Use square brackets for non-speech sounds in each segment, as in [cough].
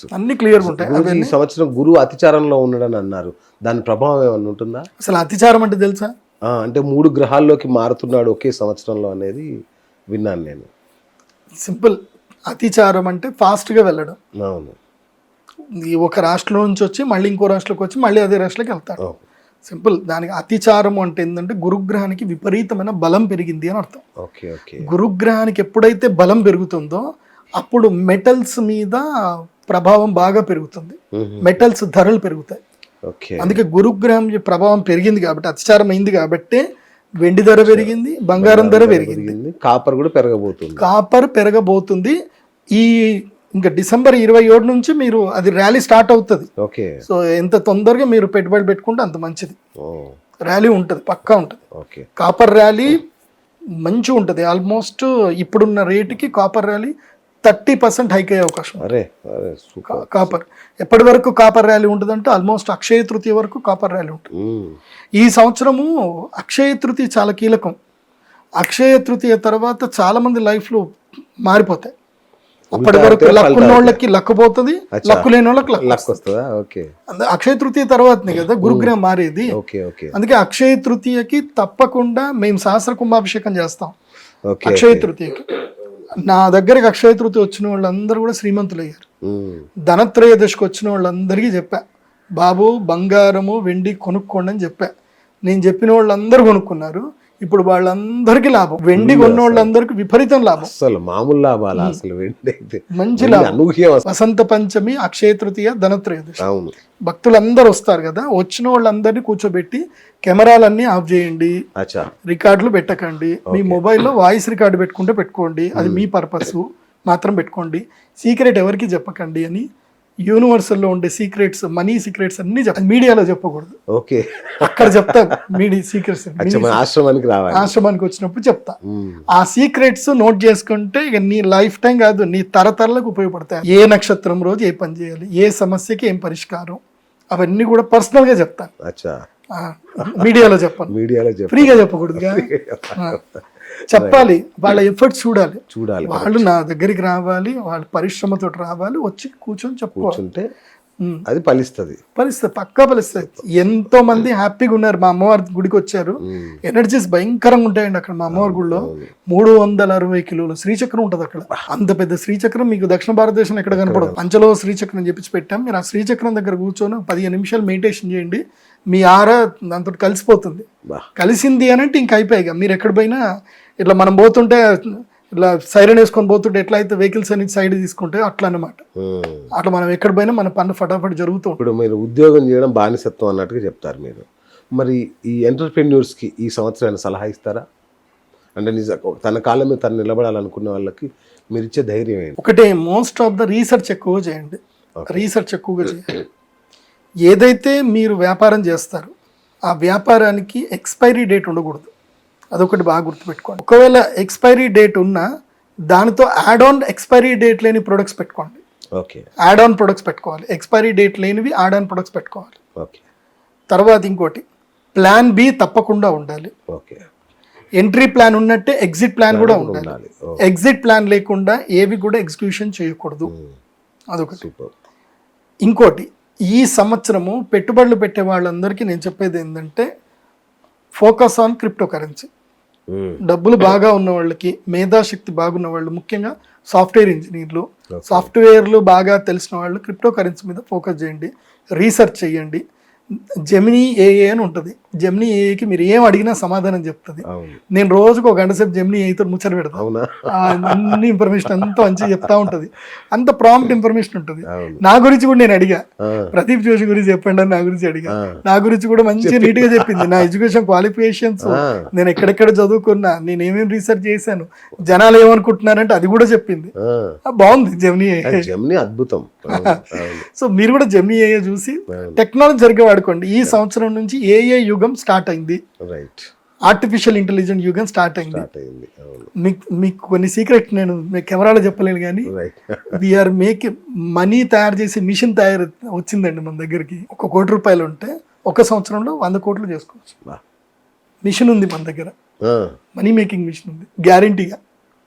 చెప్పొచ్చు అన్ని క్లియర్గా ఉంటాయి. ఈ సంవత్సరం గురువు అతిచారంలో ఉన్నాడని అన్నారు. దాని ప్రభావం ఏమన్నా ఉంటుందా? అసలు అతిచారం అంటే తెలుసా? అంటే మూడు గ్రహాల్లోకి మారుతున్నాడు ఒకే సంవత్సరంలో అనేది విన్నాను నేను. సింపుల్. అతిచారం అంటే ఫాస్ట్గా వెళ్ళడం. అవును. ఈ ఒక రాష్ట్రం నుంచి వచ్చి మళ్ళీ ఇంకో రాష్ట్రంకి వచ్చి మళ్ళీ అదే రాష్ట్రంకి వెళ్తాడు. సింపుల్. దానికి అతిచారం అంటే ఏంటంటే గురుగ్రహానికి విపరీతమైన బలం పెరిగింది అని అర్థం. Okay okay. గురుగ్రహానికి ఎప్పుడైతే బలం పెరుగుతుందో అప్పుడు మెటల్స్ మీద ప్రభావం బాగా పెరుగుతుంది. మెటల్స్ ధరలు పెరుగుతాయి. ఓకే. అందుకే గురుగ్రహం ప్రభావం పెరిగింది కాబట్టి అతిచారం అయింది కాబట్టి వెండి ధర పెరిగింది బంగారం ధర పెరిగింది. కాపర్ కూడా పెరగబోతుంది. కాపర్ పెరగబోతుంది. ఈ ఇంకా డిసెంబర్ ఇరవై ఏడు నుంచి మీరు అది ర్యాలీ స్టార్ట్ అవుతుంది. ఓకే. సో ఎంత తొందరగా మీరు పెట్టుబడి పెట్టుకుంటే అంత మంచిది. ర్యాలీ ఉంటుంది పక్కా ఉంటుంది. ఓకే. కాపర్ ర్యాలీ మంచిగా ఉంటుంది. ఆల్మోస్ట్ ఇప్పుడున్న రేటుకి copper rally thirty percent hike అయ్యే అవకాశం. అరే అరే సూపర్. కాపర్. ఎప్పటి వరకు కాపర్ ర్యాలీ ఉంటుందంటే ఆల్మోస్ట్ అక్షయ తృతీయ వరకు కాపర్ ర్యాలీ ఉంటుంది. ఈ సంవత్సరము అక్షయ తృతీయ చాలా కీలకం. అక్షయ తృతీయ తర్వాత చాలా మంది లైఫ్లో మారిపోతాయి. అప్పటి వరకు లక్ ఉన్న వాళ్ళకి లక్ పోతుంది. లక్ లేని వాళ్ళకి లక్ వస్తుందా. ఓకే. అక్షయ తృతీయ తర్వాతనే కదా గురుగ్రహం మారేది. Okay okay. అందుకే అక్షయ తృతీయకి తప్పకుండా మేము సహస్ర కుంభాభిషేకం చేస్తాం. ఓకే అక్షయ తృతీయకి. నా దగ్గరికి అక్షయ తృతీయ వచ్చిన వాళ్ళందరూ కూడా శ్రీమంతులు అయ్యారు. ధనత్రయోదశికి వచ్చిన వాళ్ళందరికీ చెప్పా. బాబు బంగారము వెండి కొనుక్కోండి అని చెప్పా. నేను చెప్పిన వాళ్ళందరూ కొనుక్కున్నారు. ఇప్పుడు వాళ్ళందరికీ లాభం. వెండి కొన్న వాళ్ళందరికీ విపరీతం లాభం. అసలు మామూలు లాభాలు అసలు వెండి? మంచి లాభం. వసంత పంచమి అక్షయ తృతీయ ధనత్రయోదశి. అవును. భక్తులందరూ వస్తారు కదా వచ్చిన వాళ్ళందరినీ కూర్చోబెట్టి కెమెరాలన్నీ ఆఫ్ చేయండి రికార్డులు పెట్టకండి మీ మొబైల్లో వాయిస్ రికార్డు పెట్టుకుంటే పెట్టుకోండి అది మీ పర్పస్ మాత్రం పెట్టుకోండి సీక్రెట్ ఎవరికి చెప్పకండి అని యూనివర్సల్లో ఉండే సీక్రెట్స్ మనీ సీక్రెట్స్ అన్ని మీడియాలో చెప్పకూడదు. ఓకే. అక్కడ చెప్తా. మీడియా సీక్రెట్స్ ఆశ్రమానికి రావాలి. ఆశ్రమానికి వచ్చినప్పుడు చెప్తా. ఆ సీక్రెట్స్ నోట్ చేసుకుంటే ఇక నీ లైఫ్ టైం కాదు నీ తరతరాలకు ఉపయోగపడతాయి. ఏ నక్షత్రం రోజు ఏ పని చేయాలి ఏ సమస్యకి ఏం పరిష్కారం అవన్నీ కూడా పర్సనల్గా చెప్తాను మీడియాలో చెప్పను. మీడియాలో ఫ్రీగా చెప్పకూడదుగా. ఆ, చెప్పాలి. వాళ్ళ ఎఫర్ట్స్ చూడాలి. చూడాలి వాళ్ళు నా దగ్గరికి రావాలి వాళ్ళ పరిశ్రమతో రావాలి వచ్చి కూర్చొని ఉమ్. అది ఫలిస్తుంది. పరిస్థితి పక్కా పరిస్థితి ఎంతో మంది హ్యాపీగా ఉన్నారు. మా అమ్మవారి గుడికి వచ్చారు. ఎనర్జీస్ భయంకరంగా ఉంటాయండి అక్కడ మా అమ్మవారి గుడిలో. మూడు వందల అరవై కిలోల శ్రీచక్రం ఉంటుంది అక్కడ. అంత పెద్ద శ్రీచక్రం. మీకు దక్షిణ భారతదేశం ఎక్కడ కనపడదు. పంచలో శ్రీచక్రం చెప్పించి పెట్టాం. మీరు ఆ శ్రీచక్రం దగ్గర కూర్చొని పదిహేను నిమిషాలు మెడిటేషన్ చేయండి. మీ ఆరా దాంతో కలిసిపోతుంది. కలిసింది అని అంటే ఇంక అయిపోయాయి. మీరు ఎక్కడ పోయినా ఇట్లా మనం పోతుంటే ఇట్లా సైరన్ వేసుకొని పోతుంటే ఎట్లా అయితే వెహికల్స్ అనేది సైడ్ తీసుకుంటే అట్లా అన్నమాట మ్మ్. అట్లా మనం ఎక్కడ పోయినా మన పన్ను ఫటాఫట్ జరుగుతూ ఇప్పుడు మీరు ఉద్యోగం చేయడం బానిసత్వం అన్నట్టుగా చెప్తారు మీరు. మరి ఈ ఎంటర్ప్రెన్యూర్స్కి ఈ సంవత్సరం సలహా ఇస్తారా? అంటే నిజ తన కాలం మీద తను నిలబడాలనుకున్న వాళ్ళకి మీరు ఇచ్చే ధైర్యం ఏంటి? ఒకటే మోస్ట్ ఆఫ్ ద రీసెర్చ్ ఎక్కువ చేయండి. రీసెర్చ్ ఎక్కువగా చేయండి. ఏదైతే మీరు వ్యాపారం చేస్తారో ఆ వ్యాపారానికి ఎక్స్పైరీ డేట్ ఉండకూడదు. అదొకటి బాగా గుర్తుపెట్టుకోండి. ఒకవేళ ఎక్స్పైరీ డేట్ ఉన్నా దానితో యాడ్ ఆన్ ఎక్స్పైరీ డేట్ లేని ప్రొడక్ట్స్ పెట్టుకోండి. ఓకే. యాడ్ ఆన్ ప్రొడక్ట్స్ పెట్టుకోవాలి. ఎక్స్పైరీ డేట్ లేనివి యాడ్ ఆన్ ప్రొడక్ట్స్ పెట్టుకోవాలి. ఓకే. తర్వాత ఇంకోటి ప్లాన్ బి తప్పకుండా ఉండాలి. ఓకే. ఎంట్రీ ప్లాన్ ఉన్నట్టే ఎగ్జిట్ ప్లాన్ కూడా ఉండాలి. ఎగ్జిట్ ప్లాన్ లేకుండా ఏవి కూడా ఎగ్జిక్యూషన్ చేయకూడదు. అదొకటి. ఇంకోటి ఈ సంవత్సరము పెట్టుబడులు పెట్టే వాళ్ళందరికీ నేను చెప్పేది ఏంటంటే ఫోకస్ ఆన్ క్రిప్టో కరెన్సీ. డబ్బులు బాగా ఉన్న వాళ్ళకి మేధాశక్తి బాగున్న వాళ్ళు ముఖ్యంగా సాఫ్ట్వేర్ ఇంజనీర్లు. సాఫ్ట్వేర్లు బాగా తెలిసిన వాళ్ళు క్రిప్టో కరెన్సీ మీద ఫోకస్ చేయండి రీసెర్చ్ చేయండి జెమినీ ఏఏ అని ఉంటుంది. జెమినీ ఏఏకి మీరు ఏం అడిగినా సమాధానం చెప్తుంది. నేను రోజుకు ఒక గంట సేపు జెమినీ ఏతో ముచ్చట ఆ, అన్ని ఇన్ఫర్మేషన్ అంతా మంచిగా చెప్తా ఉంటది. అంత ప్రాంప్ట్ ఇన్ఫర్మేషన్ ఉంటుంది. నా గురించి కూడా నేను అడిగా. ప్రదీప్ జోషి గురించి చెప్పండి అని నా గురించి అడిగా. నా గురించి కూడా మంచిగా నీట్గా చెప్పింది. నా ఎడ్యుకేషన్ క్వాలిఫికేషన్స్. నేను ఎక్కడెక్కడ చదువుకున్నా నేను ఏమేమి రీసెర్చ్ చేశాను జనాలు ఏమనుకుంటున్నారంటే అది కూడా చెప్పింది. బాగుంది జెమినీ జెమిని అద్భుతం. [laughs] సో మీరు కూడా జెమినీ ఏఏ చూసి. టెక్నాలజీ సరిగ్గా వాడుకోండి. ఈ సంవత్సరం నుంచి ఏఏ యుగం స్టార్ట్ అయింది. రైట్ ఆర్టిఫిషియల్ ఇంటెలిజెంట్ యుగం స్టార్ట్ అయింది. మీకు మీకు కొన్ని సీక్రెట్ నేను మీ కెమెరాలో చెప్పలేను కానీ వీఆర్ మేక్ మనీ తయారు చేసే మిషన్ తయారు వచ్చిందండి మన దగ్గరికి. ఒక కోటి రూపాయలు ఉంటే ఒక సంవత్సరంలో వంద కోట్లు చేసుకోవచ్చు. మిషన్ ఉంది మన దగ్గర. మనీ మేకింగ్ మిషన్ ఉంది. గ్యారంటీగా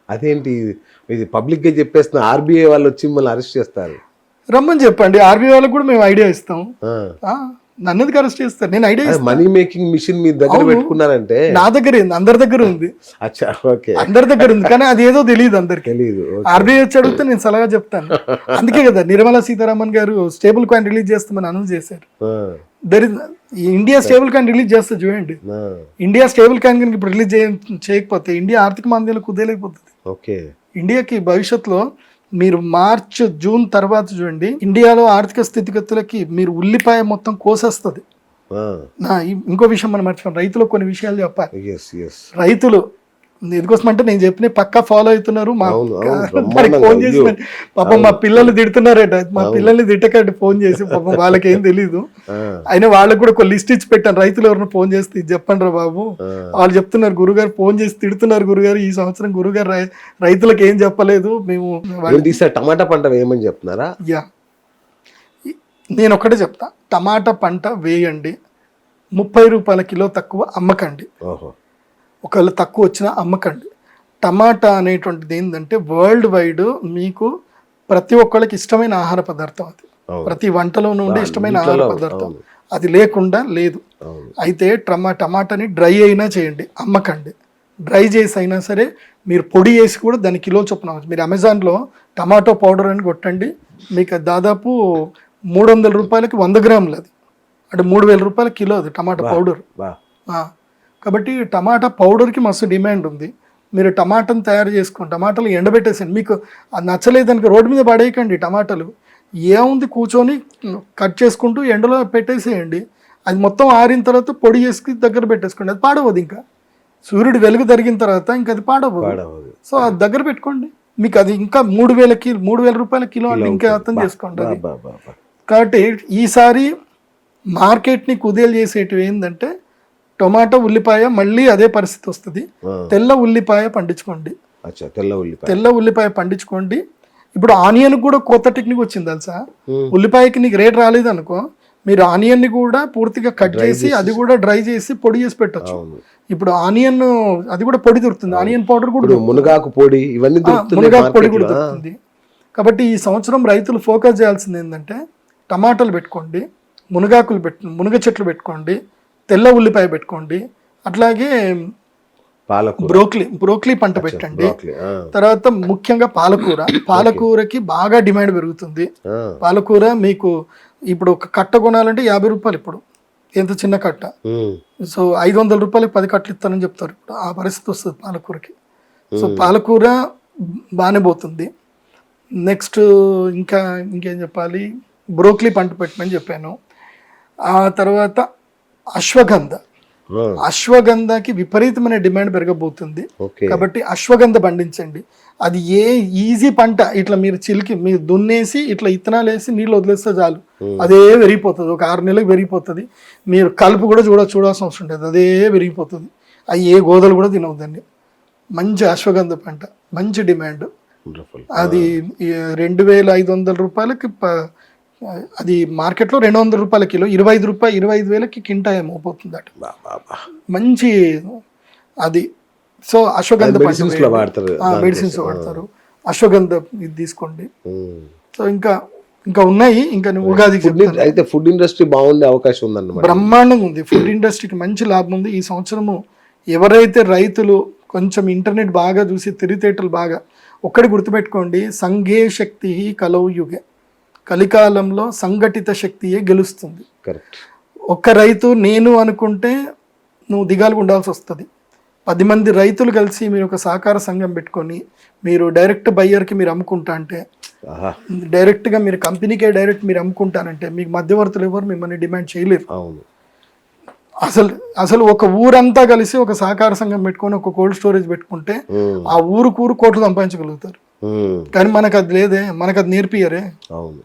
అదేంటి? ఇది పబ్లిక్గా చెప్పేస్తున్న ఆర్బీఐ వాళ్ళు వచ్చి మిమ్మల్ని అరెస్ట్ చేస్తారు. రమ్మని చెప్పండి. ఆర్బీ వాళ్ళకి కూడా మేము ఐడియా ఇస్తాం. నన్ను అరెస్ట్ చేస్తారు? నేను ఐడియా మనీ మేకింగ్ మిషన్ మీ దగ్గర. పెట్టుకున్నారంటే? నా దగ్గర ఉంది అందరి దగ్గర ఉంది. ఓకే. అందరి దగ్గర ఉంది కానీ అది ఏదో తెలియదు అందరికి. తెలీదు ఆర్బీఐ వచ్చి అడిగితే నేను సలహా చెప్తాను. అందుకే కదా నిర్మలా సీతారామన్ గారు స్టేబుల్ కాయిన్ రిలీజ్ చేస్తామని అనౌన్స్ చేశారు. There is India stable coin release చేస్తే చూడండి. ఇండియా స్టేబుల్ కాయిన్ కనుక ఇప్పుడు రిలీజ్ చేయ చేయకపోతే ఇండియా ఆర్థిక మాంద్యంలో కుదేలేకపోతుంది ఓకే. ఇండియాకి భవిష్యత్తులో మీరు మార్చ్ జూన్ తర్వాత చూడండి ఇండియాలో ఆర్థిక స్థితిగతులకి మీరు ఉల్లిపాయ మొత్తం కోసేస్తుంది. ఇంకో విషయం మనం మర్చిపోయాం రైతులకు కొన్ని విషయాలు చెప్పాలి. రైతులు ఎందుకోసం అంటే నేను చెప్పిన పక్కా ఫాలో అవుతున్నారు. మా ఫోన్ చేసి పాపం మా పిల్లలు తిడుతున్నారట. మా పిల్లల్ని తిట్టకండి ఫోన్ చేసి పాపం వాళ్ళకి ఏం తెలీదు అయినా వాళ్ళకి కూడా ఒక లిస్ట్ ఇచ్చి పెట్టాను రైతులు ఎవరిని ఫోన్ చేస్తే చెప్పండి రా బాబు. వాళ్ళు చెప్తున్నారు గురుగారు ఫోన్ చేసి తిడుతున్నారు గురుగారు. ఈ సంవత్సరం గురుగారు రైతులకు ఏం చెప్పలేదు. మేము టమాటా పంట వేయమని చెప్తున్నారా? యా. నేను ఒకటే చెప్తా. టమాటా పంట వేయండి. ముప్పై రూపాయల కిలో తక్కువ అమ్మకండి. ఓహో. ఒకవేళ తక్కువ వచ్చినా అమ్మకండి. టమాటా అనేటువంటిది ఏంటంటే వరల్డ్ వైడ్ మీకు ప్రతి ఒక్కళ్ళకి ఇష్టమైన ఆహార పదార్థం అది. ప్రతి వంటలోనూ ఉండే ఇష్టమైన ఆహార పదార్థం. అది లేకుండా లేదు. అయితే టమా టమాటాని డ్రై అయినా చేయండి అమ్మకండి. డ్రై చేసి అయినా సరే మీరు పొడి వేసి కూడా దాని కిలో చొప్పున. మీరు అమెజాన్లో టమాటో పౌడర్ అని కొట్టండి మీకు దాదాపు మూడు వందల రూపాయలకి వంద గ్రాములు అది. అంటే మూడు వేల రూపాయల కిలో అది టమాటా పౌడర్. కాబట్టి టమాటా పౌడర్కి మస్తు డిమాండ్ ఉంది. మీరు టమాటాను తయారు చేసుకోండి టమాటాలు ఎండబెట్టేసండి మీకు అది నచ్చలేదనుకో రోడ్డు మీద పడేయకండి టమాటాలు. ఏముంది కూర్చొని కట్ చేసుకుంటూ ఎండలో పెట్టేసేయండి. అది మొత్తం ఆరిన తర్వాత పొడి చేసి దగ్గర పెట్టేసుకోండి. అది పాడవదు ఇంకా. సూర్యుడు వెలుగు తరిగిన తర్వాత ఇంకా అది పాడవదు. సో అది దగ్గర పెట్టుకోండి. మీకు అది ఇంకా మూడు వేల కిలో మూడు వేల రూపాయల కిలో అంటే ఇంకా అర్థం చేసుకోండి కాబట్టి ఈసారి మార్కెట్ని కుదేలు చేసేటివి ఏంటంటే టొమాటో ఉల్లిపాయ మళ్ళీ అదే పరిస్థితి వస్తుంది. తెల్ల ఉల్లిపాయ పండించుకోండి. తెల్ల ఉల్లిపాయ. తెల్ల ఉల్లిపాయ పండించుకోండి. ఇప్పుడు ఆనియన్ కూడా కొత్త టెక్నిక్ వచ్చింది తెలుసా. ఉల్లిపాయకి నీకు రేట్ రాలేదు అనుకో మీరు ఆనియన్ని కూడా పూర్తిగా కట్ చేసి అది కూడా డ్రై చేసి పొడి చేసి పెట్టొచ్చు. ఇప్పుడు ఆనియన్ అది కూడా పొడి దొరుకుతుంది. ఆనియన్ పౌడర్ కూడా మునగాకు పొడి ఇవన్నీ మునగాకు పొడి. కూడా దొరుకుతుంది. కాబట్టి ఈ సంవత్సరం రైతులు ఫోకస్ చేయాల్సింది ఏంటంటే టమాటాలు పెట్టుకోండి మునగాకులు పెట్టు మునగ చెట్లు పెట్టుకోండి తెల్ల ఉల్లిపాయ పెట్టుకోండి. అట్లాగే బ్రోక్లీ బ్రోక్లీ పంట పెట్టండి. తర్వాత ముఖ్యంగా పాలకూర. పాలకూరకి బాగా డిమాండ్ పెరుగుతుంది. పాలకూర మీకు ఇప్పుడు ఒక కట్ట కొనాలంటే యాభై రూపాయలు ఇప్పుడు. ఎంత చిన్న కట్ట. సో ఐదు వందల రూపాయలకి పది కట్టలు ఇస్తానని చెప్తారు ఇప్పుడు. ఆ పరిస్థితి వస్తుంది పాలకూరకి. సో పాలకూర బాగానే పోతుంది. నెక్స్ట్ ఇంకా ఇంకేం చెప్పాలి? బ్రోక్లీ పంట పెట్టమని చెప్పాను. ఆ తర్వాత అశ్వగంధ. అశ్వగంధకి విపరీతమైన డిమాండ్ పెరగబోతుంది. కాబట్టి అశ్వగంధ పండించండి. అది ఏ ఈజీ పంట ఇట్లా మీరు చిలికి మీరు దున్నేసి ఇట్లా ఇత్తనాలు వేసి నీళ్ళు వదిలేస్తే చాలు. అదే పెరిగిపోతుంది. ఒక ఆరు నెలలకు పెరిగిపోతుంది. మీరు కలుపు కూడా చూడ చూడాల్సిన అవసరం ఉంటుంది అదే పెరిగిపోతుంది. అవి ఏ గోదలు కూడా తినవద్దండి. మంచి అశ్వగంధ పంట. మంచి డిమాండ్. అది రెండు వేల ఐదు వందల రూపాయలకి అది మార్కెట్లో రెండు వందల రూపాయల కిలో ఇరవై ఐదు రూపాయలు ఇరవై ఐదు వేలకి కింటా ఏమవుతుంది అట మంచి అది. సో అశ్వగంధ మెడిసిన్స్లో వాడతారు మెడిసిన్స్ వాడతారు. అశ్వగంధ ఇది తీసుకోండి. సో ఇంకా ఇంకా ఉన్నాయి. ఇంకా ఇన్- అయితే ఫుడ్ ఇండస్ట్రీ బాగుండే అవకాశం ఉందన్నమాట. బ్రహ్మాండంగా ఉంది. ఫుడ్ ఇండస్ట్రీకి మంచి లాభం ఉంది. ఈ సంవత్సరము ఎవరైతే రైతులు కొంచెం ఇంటర్నెట్ బాగా చూసి తెలివితేటలు బాగా ఒక్కటి గుర్తుపెట్టుకోండి. సంఘే శక్తి కలవు యుగే. కలికాలంలో సంఘటిత శక్తియే గెలుస్తుంది. ఒక్క రైతు నేను అనుకుంటే నువ్వు దిగాలు ఉండాల్సి వస్తుంది. పది మంది రైతులు కలిసి మీరు ఒక సహకార సంఘం పెట్టుకొని మీరు డైరెక్ట్ బయ్యర్కి మీరు అమ్ముకుంటా అంటే డైరెక్ట్గా మీరు కంపెనీకే డైరెక్ట్ మీరు అమ్ముకుంటానంటే మీకు మధ్యవర్తులు ఎవరు మిమ్మల్ని డిమాండ్ చేయలేరు. అసలు అసలు ఒక ఊరంతా కలిసి ఒక సహకార సంఘం పెట్టుకొని ఒక కోల్డ్ స్టోరేజ్ పెట్టుకుంటే ఆ ఊరుకు ఊరు కోట్లు సంపాదించగలుగుతారు. కానీ మనకు అది లేదే మనకు అది నేర్పియరే. అవును.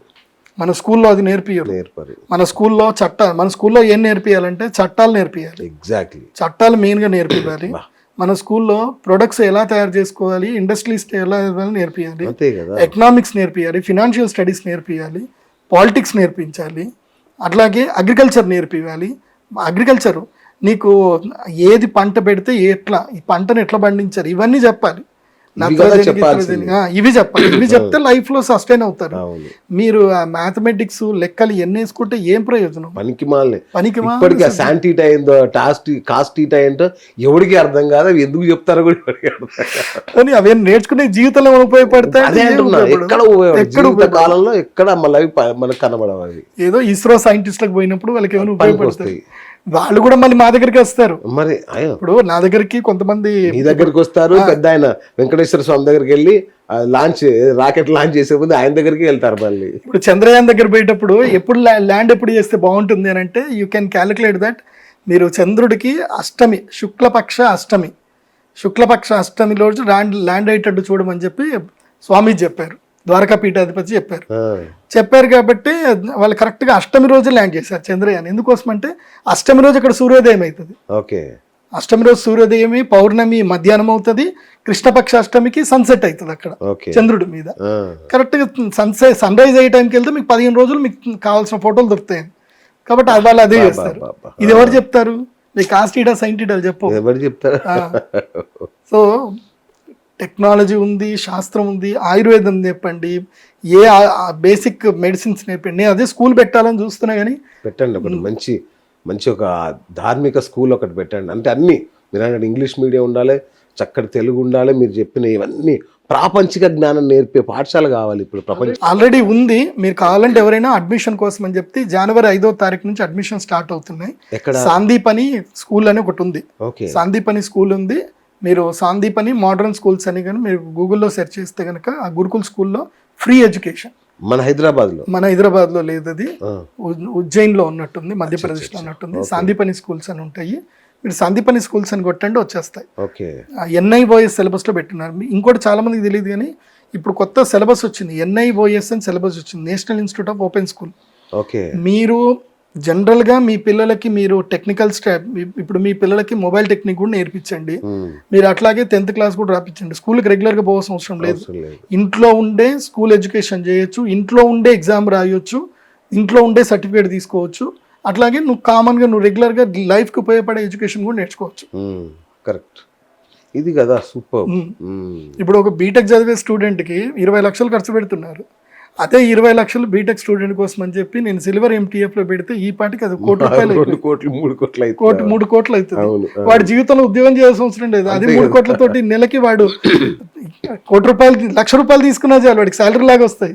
మన స్కూల్లో అది నేర్పియరు నేర్పరు. మన స్కూల్లో చట్టాలు మన స్కూల్లో ఏం నేర్పియాలంటే చట్టాలు నేర్పియాలి ఎగ్జాక్ట్లీ చట్టాలు మెయిన్గా నేర్పియాలి మన స్కూల్లో ప్రొడక్ట్స్ ఎలా తయారు చేసుకోవాలి ఇండస్ట్రీస్ ఎలా నేర్పియాలి అంతే కదా. ఎకనామిక్స్ నేర్పియాలి ఫినాన్షియల్ స్టడీస్ నేర్పియాలి పాలిటిక్స్ నేర్పించాలి అట్లాగే అగ్రికల్చర్ నేర్పియాలి అగ్రికల్చర్ నీకు ఏది పంట పెడితే ఎట్లా ఈ పంటను ఎట్లా పండించారు ఇవన్నీ చెప్పాలి. ఇవి చెప్పాలి. ఇవి [clears throat] చెప్తే లైఫ్లో సస్టైన్ అవుతారు. మీరు మ్యాథమెటిక్స్ లెక్కలు ఎన్ని వేసుకుంటే ఏం ప్రయోజనం? పనికి మాలే. పనికి ఇప్పటికీ ఆ శాంటీటా ఏందో టాస్ట్ కాస్టీటా ఏంటో ఎవడికి అర్థం కాదు. అవి ఎందుకు చెప్తారో కూడా ఎవరికి. కానీ అవే నేర్చుకునే జీవితంలో ఉపయోగపడతాయి అదే. ఎక్కడ. ఎక్కడ. కాలంలో ఎక్కడ మళ్ళీ మనకు కనబడవు అవి. ఏదో ఇస్రో సైంటిస్ట్లకు పోయినప్పుడు వాళ్ళకి ఏమైనా ఉపయోగపడతాయి. వాళ్ళు కూడా మళ్ళీ మా దగ్గరికి వస్తారు. మరి ఇప్పుడు నా దగ్గరికి కొంతమంది మీ దగ్గరికి వస్తారు పెద్ద ఆయన వెంకటేశ్వర స్వామి దగ్గరికి వెళ్ళి లాంచ్ రాకెట్ లాంచ్ చేసే ముందు ఆయన దగ్గరికి వెళ్తారు మళ్ళీ. ఇప్పుడు చంద్రయాన్ దగ్గర పోయేటప్పుడు ఎప్పుడు ల్యాండ్ ఎప్పుడు చేస్తే బాగుంటుంది అని అంటే యూ కెన్ క్యాలిక్యులేట్ దట్ మీరు చంద్రుడికి అష్టమి శుక్లపక్ష అష్టమి శుక్లపక్ష అష్టమి రోజు ల్యాండ్ ల్యాండ్ అయ్యేటట్టు చూడమని చెప్పి స్వామి చెప్పారు. ద్వారకా పీఠాధిపతి చెప్పారు. చెప్పారు కాబట్టి వాళ్ళు కరెక్ట్గా అష్టమి రోజు ల్యాండ్ చేశారు చంద్రయాన్. ఎందుకోసం అంటే అష్టమి రోజు అక్కడ సూర్యోదయం అవుతుంది. ఓకే. అష్టమి రోజు సూర్యోదయమి పౌర్ణమి మధ్యాహ్నం అవుతుంది కృష్ణపక్ష అష్టమికి సన్సెట్ అవుతుంది అక్కడ చంద్రుడి మీద. కరెక్ట్గా సన్సెట్ సన్ రైజ్ అయ్యే టైంకి వెళ్తే మీకు పదిహేను రోజులు మీకు కావాల్సిన ఫోటోలు దొరుకుతాయి. కాబట్టి అది వాళ్ళు అదే చేస్తారు. ఇది ఎవరు చెప్తారు? మీ కాస్టీడా సైంటిడాలు చెప్పు. ఎవరు చెప్తారు? సో టెక్నాలజీ ఉంది శాస్త్రం ఉంది ఆయుర్వేదం చెప్పండి ఏ బేసిక్ మెడిసిన్స్ నేర్పండి. అదే స్కూల్ పెట్టాలని చూస్తున్నా కానీ పెట్టండి ఒకటి మంచి మంచి ఒక ధార్మిక స్కూల్ ఒకటి పెట్టండి. అంటే అన్ని మీరు అన్నట్టు ఇంగ్లీష్ మీడియం ఉండాలి చక్కటి తెలుగు ఉండాలి మీరు చెప్పిన ఇవన్నీ ప్రాపంచిక జ్ఞానం నేర్పే పాఠశాల కావాలి ఇప్పుడు ప్రపంచం. ఆల్రెడీ ఉంది. మీరు కావాలంటే ఎవరైనా అడ్మిషన్ కోసం అని చెప్తే జనవరి ఐదో తారీఖు నుంచి అడ్మిషన్ స్టార్ట్ అవుతున్నాయి. ఎక్కడ? సాందీప్ అని స్కూల్ అని ఒకటి ఉంది. ఓకే. సాందీప్ అని స్కూల్ ఉంది. మీరు సాందీప్ అని మోడర్న్ స్కూల్స్ అని కానీ మీరు గూగుల్లో సెర్చ్ చేస్తే కనుక ఆ గురుకుల్ స్కూల్లో ఫ్రీ ఎడ్యుకేషన్ మన హైదరాబాద్లో మన హైదరాబాద్లో లేదు అది ఆ, ఉ- ఉజ్జయిన్లో ఉన్నట్టుంది మధ్యప్రదేశ్లో ఉన్నట్టుంది. సాందీపని స్కూల్స్ అని ఉంటాయి. మీరు సందీపని స్కూల్స్ అని కొట్టండి వచ్చేస్తాయి. ఓకే. ఎన్ఐఓఎస్ సిలబస్లో పెట్టున్నారు మీ- ఇంకోటి చాలా మందికి తెలియదు కానీ ఇప్పుడు కొత్త సిలబస్ వచ్చింది. ఎన్ఐఓఎస్ అని సిలబస్ వచ్చింది. National institute of open school okay. మీరు జనరల్గా మీ పిల్లలకి మీరు టెక్నికల్ స్టా ఇప్పుడు మీ పిల్లలకి మొబైల్ టెక్నిక్ కూడా నేర్పించండి. మీరు అట్లాగే టెన్త్ క్లాస్ కూడా రాపించండి స్కూల్కి రెగ్యులర్గా పోవాల్సిన అవసరం లేదు. అవసరం లేదు. ఇంట్లో ఉండే స్కూల్ ఎడ్యుకేషన్ చేయొచ్చు. ఇంట్లో ఉండే ఎగ్జామ్ రాయొచ్చు. ఇంట్లో ఉండే సర్టిఫికేట్ తీసుకోవచ్చు. అట్లాగే నువ్వు కామన్గా నువ్వు రెగ్యులర్గా లైఫ్కి ఉపయోగపడే ఎడ్యుకేషన్ కూడా నేర్చుకోవచ్చు. కరెక్ట్. ఇది కదా సూపర్. ఇప్పుడు ఒక బీటెక్ చదివే స్టూడెంట్కి ఇరవై లక్షలు ఖర్చు పెడుతున్నారు. అదే ఇరవై లక్షలు బీటెక్ స్టూడెంట్ కోసం అని చెప్పి నేను సిల్వర్ ఎంటీఎఫ్లో పెడితే ఈ పాటికి అది కోటి [laughs] రూపాయలు రెండు కోట్లు మూడు కోట్లు కోటి మూడు కోట్లు అవుతుంది. వాడి జీవితంలో ఉద్యోగం చేయాల్సిన అవసరం లేదు. అది మూడు కోట్లతోటి నెలకి వాడు కోటి రూపాయలు లక్ష రూపాయలు తీసుకున్నా చాలు వాడికి శాలరీ లాగా వస్తాయి.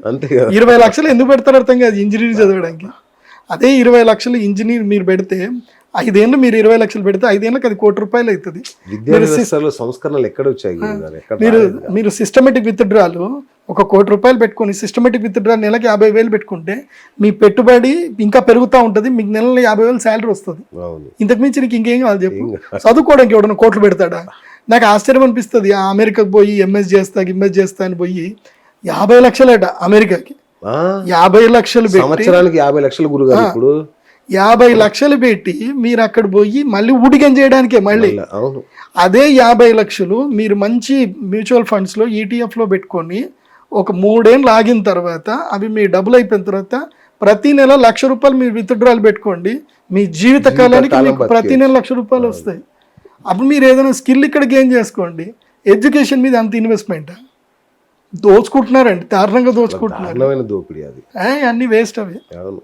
ఇరవై లక్షలు ఎందుకు పెడతారు అర్థం కాదు ఇంజనీరింగ్ చదవడానికి. అదే ఇరవై లక్షలు ఇంజనీర్ మీరు పెడితే ఐదేళ్ళు మీరు ఇరవై లక్షలు పెడితే ఐదేళ్ళకి అది కోటి రూపాయలు అవుతుంది. సంస్కరణలు ఎక్కడ వచ్చాయి మీరు. మీరు సిస్టమేటిక్ విత్డ్రాలు ఒక కోటి రూపాయలు పెట్టుకొని సిస్టమేటిక్ విత్డ్రా నెలకి యాభై వేలు పెట్టుకుంటే మీ పెట్టుబడి ఇంకా పెరుగుతూ ఉంటుంది మీకు నెలలో యాభై వేలు శాలరీ వస్తుంది. ఇంతకు మించి నీకు ఇంకేం కావాలి చెప్పు? చదువుకోవడానికి ఎవడన్నా కోట్లు పెడతాడా? నాకు ఆశ్చర్యం అనిపిస్తుంది. ఆ అమెరికాకి పోయి ఎంఎస్ చేస్తా ఎంఎస్ చేస్తా అని పోయి యాభై లక్షలట అమెరికాకి. యాభై లక్షలు సంవత్సరానికి యాభై లక్షలు గురుగారు ఇప్పుడు? యాభై లక్షలు పెట్టి మీరు అక్కడ పోయి మళ్ళీ ఊడిగం చేయడానికే మళ్ళీ. అవును. అదే యాభై లక్షలు మీరు మంచి మ్యూచువల్ ఫండ్స్లో ఈటీఎఫ్లో పెట్టుకొని ఒక మూడేళ్ళు ఆగిన తర్వాత అవి మీ డబ్బులు అయిపోయిన తర్వాత ప్రతి నెల లక్ష రూపాయలు మీరు విత్డ్రాలు పెట్టుకోండి. మీ జీవిత కాలానికి మీకు ప్రతి నెల లక్ష రూపాయలు వస్తాయి. అప్పుడు మీరు ఏదైనా స్కిల్ ఇక్కడ గెయిన్ చేసుకోండి. ఎడ్యుకేషన్ మీద అంత ఇన్వెస్ట్మెంట్ దోచుకుంటున్నారండి దారుణంగా దోచుకుంటున్నారు. దారుణమైన దోపిడీ అది. ఏ, అన్ని వేస్ట్ అవి. అవును.